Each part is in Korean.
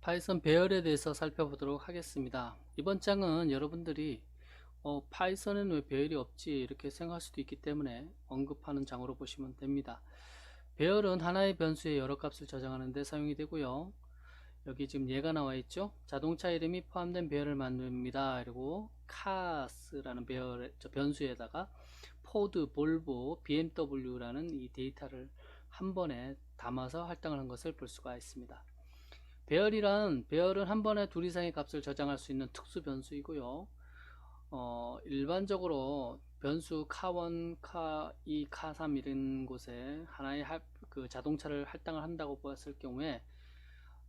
파이썬 배열에 대해서 살펴보도록 하겠습니다. 이번 장은 여러분들이 어, 파이썬에는 왜 배열이 없지 이렇게 생각할 수도 있기 때문에 언급하는 장으로 보시면 됩니다. 배열은 하나의 변수에 여러 값을 저장하는 데 사용이 되고요. 여기 지금 얘가 나와 있죠. 자동차 이름이 포함된 배열을 만듭니다. 그리고 카스라는 배열 저 변수에다가 포드, 볼보, BMW라는 이 데이터를 한 번에 담아서 할당을 한 것을 볼 수가 있습니다. 배열이란 배열은 한 번에 둘 이상의 값을 저장할 수 있는 특수 변수이고요. 어, 일반적으로 변수 카1, 카2, 카3 이런 곳에 하나의 할, 그 자동차를 할당을 한다고 보았을 경우에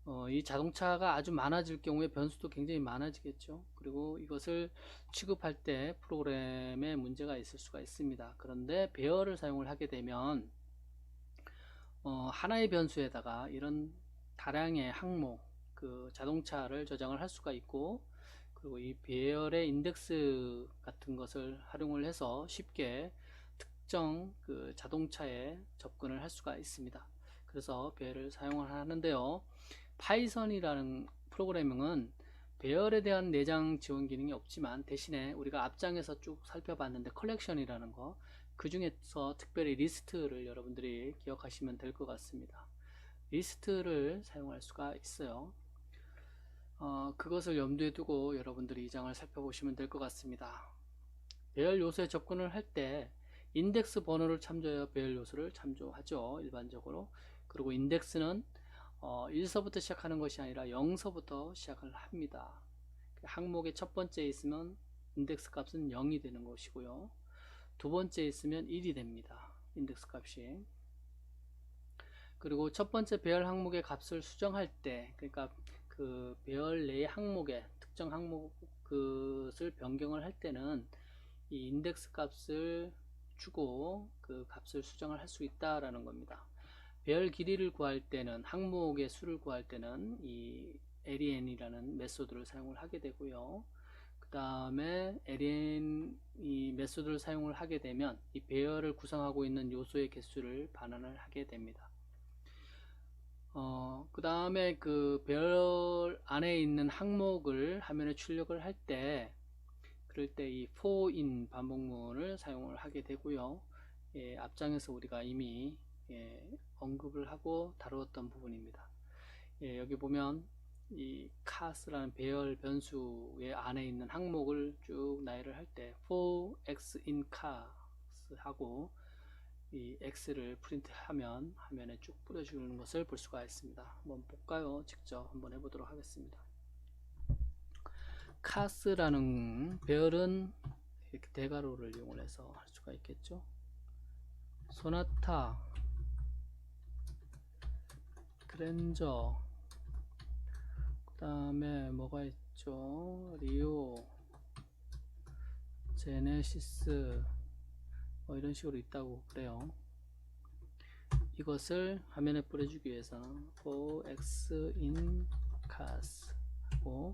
어, 이 자동차가 아주 많아질 경우에 변수도 굉장히 많아지겠죠. 그리고 이것을 취급할 때 프로그램에 문제가 있을 수가 있습니다. 그런데 배열을 사용을 하게 되면 어, 하나의 변수에다가 이런 다량의 항목, 그 자동차를 저장을 할 수가 있고 그리고 이 배열의 인덱스 같은 것을 활용을 해서 쉽게 특정 그 자동차에 접근을 할 수가 있습니다. 그래서 배열을 사용을 하는데요. 파이썬이라는 프로그래밍은 배열에 대한 내장 지원 기능이 없지만 대신에 우리가 앞장에서 쭉 살펴봤는데 컬렉션이라는 거 그 중에서 특별히 리스트를 여러분들이 기억하시면 될 것 같습니다. 리스트를 사용할 수가 있어요. 어, 그것을 염두에 두고 여러분들이 이 장을 살펴보시면 될 것 같습니다. 배열 요소에 접근을 할 때 인덱스 번호를 참조하여 배열 요소를 참조하죠. 일반적으로. 그리고 인덱스는 어, 1서부터 시작하는 것이 아니라 0서부터 시작을 합니다. 항목의 첫 번째 있으면 인덱스 값은 0이 되는 것이고요. 두 번째 있으면 1이 됩니다. 인덱스 값이. 그리고 첫 번째 배열 항목의 값을 수정할 때, 그러니까 그 배열 내의 항목에 특정 항목 그것을 변경을 할 때는 이 인덱스 값을 주고 그 값을 수정을 할 수 있다라는 겁니다. 배열 길이를 구할 때는 항목의 수를 구할 때는 이 len 이라는 메소드를 사용을 하게 되고요. 그 다음에 len 이 메소드를 사용을 하게 되면 이 배열을 구성하고 있는 요소의 개수를 반환을 하게 됩니다. 어, 그 다음에 그 배열 안에 있는 항목을 화면에 출력을 할 때 그럴 때 이 for인 반복문을 사용을 하게 되고요. 예, 앞장에서 우리가 이미 예, 언급을 하고 다루었던 부분입니다. 예, 여기 보면 이 카스라는 배열 변수의 안에 있는 항목을 쭉 나열을 할 때 for x in cars 하고 이 x를 프린트하면 화면에 쭉 뿌려주는 것을 볼 수가 있습니다. 한번 볼까요? 직접 한번 해보도록 하겠습니다. 카스라는 배열은 이렇게 대괄호를 이용해서 할 수가 있겠죠. 소나타, 그랜저, 그 다음에 뭐가 있죠? 리오, 제네시스, 뭐 이런 식으로 있다고 그래요. 이것을 화면에 뿌려주기 위해서는 for x in cars 하고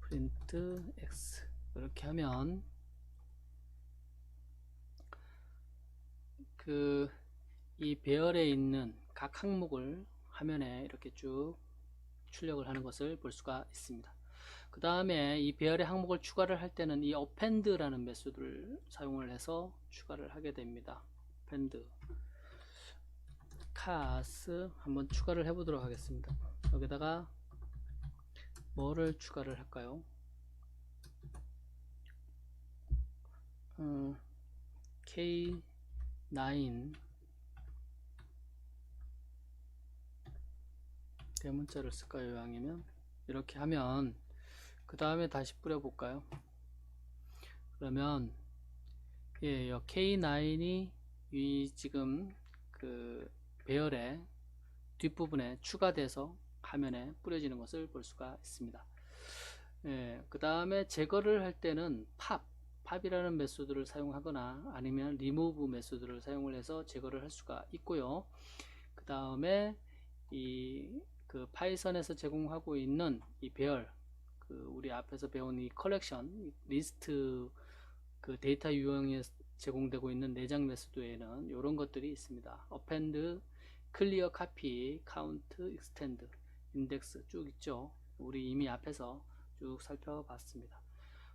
print x 이렇게 하면 그 이 배열에 있는 각 항목을 화면에 이렇게 쭉 출력을 하는 것을 볼 수가 있습니다. 그 다음에 이 배열의 항목을 추가를 할 때는 이 append라는 메소드를 사용을 해서 추가를 하게 됩니다. append class 한번 추가를 해 보도록 하겠습니다. 여기다가 뭐를 추가를 할까요? 음, K9 대문자를 쓸까요? 아니면 이렇게 하면 그 다음에 다시 뿌려볼까요? 그러면 예, K9이 이 지금 그 배열의 뒷부분에 추가돼서 화면에 뿌려지는 것을 볼 수가 있습니다. 예, 그 다음에 제거를 할 때는 팝, 팝이라는 메소드를 사용하거나 아니면 리무브 메소드를 사용을 해서 제거를 할 수가 있고요. 그 다음에 이 그 파이썬에서 제공하고 있는 이 배열 그 우리 앞에서 배운 이 컬렉션 리스트 그 데이터 유형에 제공되고 있는 내장 메소드에는 이런 것들이 있습니다. append, clear copy, count, extend 인덱스 쭉 있죠. 우리 이미 앞에서 쭉 살펴봤습니다.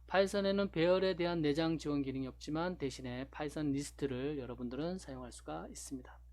파이썬에는 배열에 대한 내장 지원 기능이 없지만 대신에 파이썬 리스트를 여러분들은 사용할 수가 있습니다.